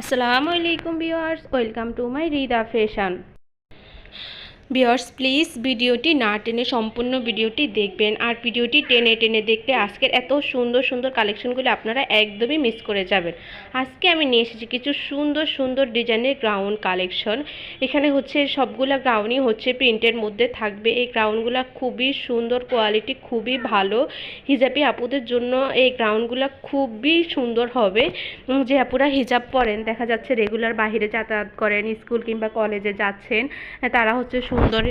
আসসালামু আলাইকুম viewers welcome to my Rida fashion. Viewers, please ভিডিওটি না টেনে সম্পূর্ণ ভিডিওটি দেখবেন। আর ভিডিওটি টেনে টেনে দেখলে আজকের এত সুন্দর সুন্দর কালেকশনগুলো আপনারা একদমই মিস করে যাবেন। আজকে আমি নিয়ে এসেছি কিছু সুন্দর সুন্দর ডিজাইনের গ্রাউন্ড কালেকশন। এখানে হচ্ছে সবগুলা গ্রাউন্ডই হচ্ছে প্রিন্টের মধ্যে থাকবে। এই গ্রাউন্ডগুলো খুবই সুন্দর, কোয়ালিটি খুবই ভালো। হিজাবি আপুদের জন্য এই গ্রাউন্ডগুলো খুবই সুন্দর হবে। যে আপুরা হিজাব পরেন, দেখা যাচ্ছে রেগুলার বাইরে যাতায়াত করেন, স্কুল কিংবা কলেজে যাচ্ছেন, তারা হচ্ছে সুন্দর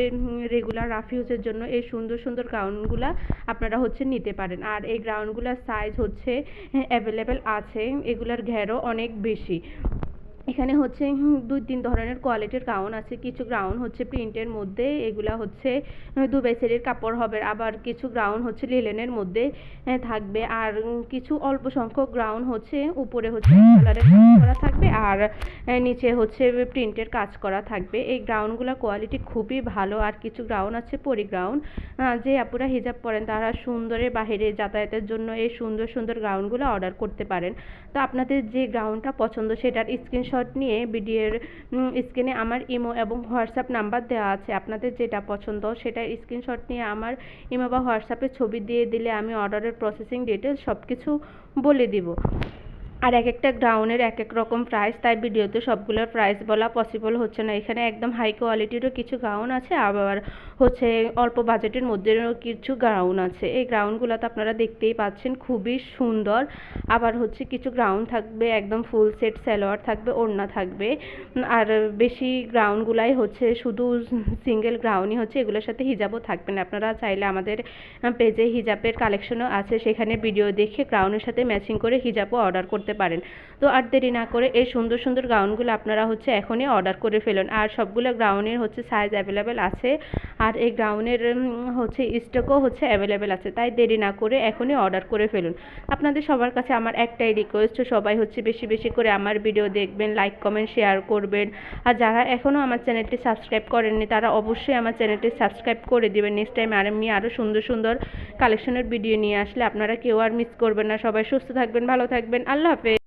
রেগুলার রাফিউজের জন্য এই সুন্দর সুন্দর গ্রাউন্ডগুলা আপনারা হচ্ছে নিতে পারেন। আর এই গ্রাউন্ডগুলোর সাইজ হচ্ছে অ্যাভেলেবেল আছে। এগুলার ঘেরও অনেক বেশি। এখানে হচ্ছে দুই তিন ধরনের কোয়ালিটির গাউন আছে। কিছু গাউন হচ্ছে প্রিন্টের মধ্যে, এগুলা হচ্ছে দুবাই কাপড় হবে। আবার কিছু গাউন হচ্ছে লিলেনের মধ্যে থাকবে। আর কিছু অল্প সংখ্যক গাউন হচ্ছে উপরে হচ্ছে কালারের করা থাকবে। আর নিচে হচ্ছে প্রিন্টের কাজ করা থাকবে। এই গ্রাউনগুলোর কোয়ালিটি খুবই ভালো আর কিছু গ্রাউন আছে পরি গ্রাউন যে আপুরা হিজাব পরেন তারা সুন্দরে বাইরে যাতায়াতের জন্য এই সুন্দর সুন্দর গ্রাউনগুলো অর্ডার করতে পারেন। তো আপনাদের যে গ্রাউন্ডটা পছন্দ সেটার স্ক্রিনশট নিয়ে ভিডিওর স্ক্রিনে আমার ইমো এবং হোয়াটসঅ্যাপ নাম্বার দেওয়া আছে। আপনাদের যেটা পছন্দ সেটার স্ক্রিনশট নিয়ে আমার ইমো বা হোয়াটসঅ্যাপে ছবি দিয়ে দিলে আমি অর্ডারের প্রসেসিং ডিটেলস সব কিছু বলে দিব। আর এক একটা গ্রাউনের এক এক রকম প্রাইস তাই ভিডিওতে সবগুলোর প্রাইস বলা পসিবল হচ্ছে না। এখানে একদম হাই কোয়ালিটিরও কিছু গাউন আছে, আবার হচ্ছে অল্প বাজেটের মধ্যেও কিছু গ্রাউন আছে। এই গ্রাউনগুলো তো আপনারা দেখতেই পাচ্ছেন খুবই সুন্দর। আবার হচ্ছে কিছু গ্রাউন থাকবে, একদম ফুল সেট সালোয়ার থাকবে, ওড়না থাকবে। আর বেশি গ্রাউনগুলাই হচ্ছে শুধু সিঙ্গেল গ্রাউনই হচ্ছে, এগুলোর সাথে হিজাবও থাকবে না। আপনারা চাইলে আমাদের পেজে হিজাবের কালেকশনও আছে, সেখানে ভিডিও দেখে গ্রাউনের সাথে ম্যাচিং করে হিজাবও অর্ডার করতে পারেন। তো আর দেরি না করে এই সুন্দর সুন্দর গাউনগুলো আপনারা হচ্ছে এখনই অর্ডার করে ফেলুন। আর সবগুলো গ্রাউনের হচ্ছে সাইজ অ্যাভেলেবেল আছে। আর এই গ্রাউনের হচ্ছে স্টকও হচ্ছে অ্যাভেলেবেল আছে। তাই দেরি না করে এখনই অর্ডার করে ফেলুন। আপনাদের সবার কাছে আমার একটাই রিকোয়েস্ট সবাই হচ্ছে বেশি বেশি করে আমার ভিডিও দেখবেন লাইক কমেন্ট শেয়ার করবেন। আর যারা এখনও আমার চ্যানেলটি সাবস্ক্রাইব করেননি, তারা অবশ্যই আমার চ্যানেলটি সাবস্ক্রাইব করে দিবেন। নেক্সট টাইম আর এমনি আরও সুন্দর সুন্দর কালেকশনের ভিডিও নিয়ে আসলে আপনারা কেউ আর মিস করবেন না। সবাই সুস্থ থাকবেন, ভালো থাকবেন। আল্লাহ fe.